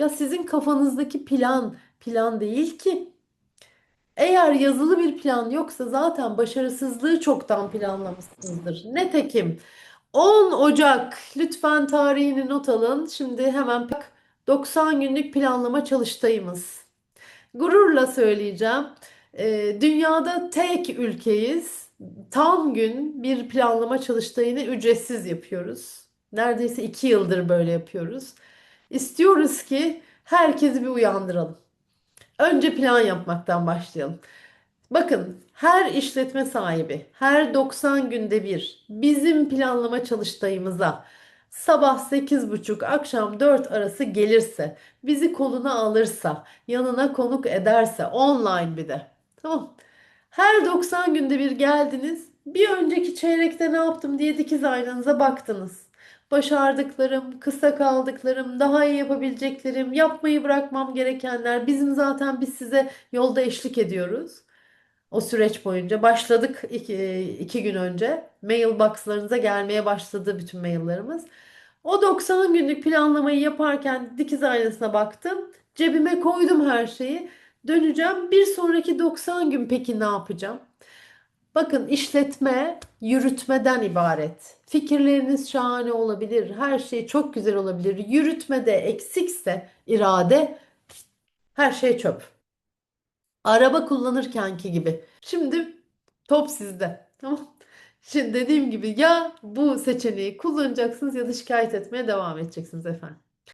Ya sizin kafanızdaki plan plan değil ki. Eğer yazılı bir plan yoksa zaten başarısızlığı çoktan planlamışsınızdır. Nitekim 10 Ocak lütfen tarihini not alın. Şimdi hemen bak 90 günlük planlama çalıştayımız. Gururla söyleyeceğim. Ee, dünyada tek ülkeyiz. Tam gün bir planlama çalıştayını ücretsiz yapıyoruz. Neredeyse iki yıldır böyle yapıyoruz. İstiyoruz ki herkesi bir uyandıralım. Önce plan yapmaktan başlayalım. Bakın her işletme sahibi her 90 günde bir bizim planlama çalıştayımıza sabah 8.30 akşam 4 arası gelirse bizi koluna alırsa yanına konuk ederse online bir de tamam her 90 günde bir geldiniz bir önceki çeyrekte ne yaptım diye dikiz aynanıza baktınız. Başardıklarım, kısa kaldıklarım, daha iyi yapabileceklerim, yapmayı bırakmam gerekenler. Bizim zaten biz size yolda eşlik ediyoruz. O süreç boyunca başladık iki, iki gün önce. Mailbox'larınıza gelmeye başladı bütün maillerimiz. O 90 günlük planlamayı yaparken dikiz aynasına baktım. Cebime koydum her şeyi. Döneceğim. Bir sonraki 90 gün peki ne yapacağım? Bakın işletme yürütmeden ibaret. Fikirleriniz şahane olabilir. Her şey çok güzel olabilir. Yürütmede eksikse irade her şey çöp. Araba kullanırkenki gibi. Şimdi top sizde. Tamam. Şimdi dediğim gibi ya bu seçeneği kullanacaksınız ya da şikayet etmeye devam edeceksiniz efendim.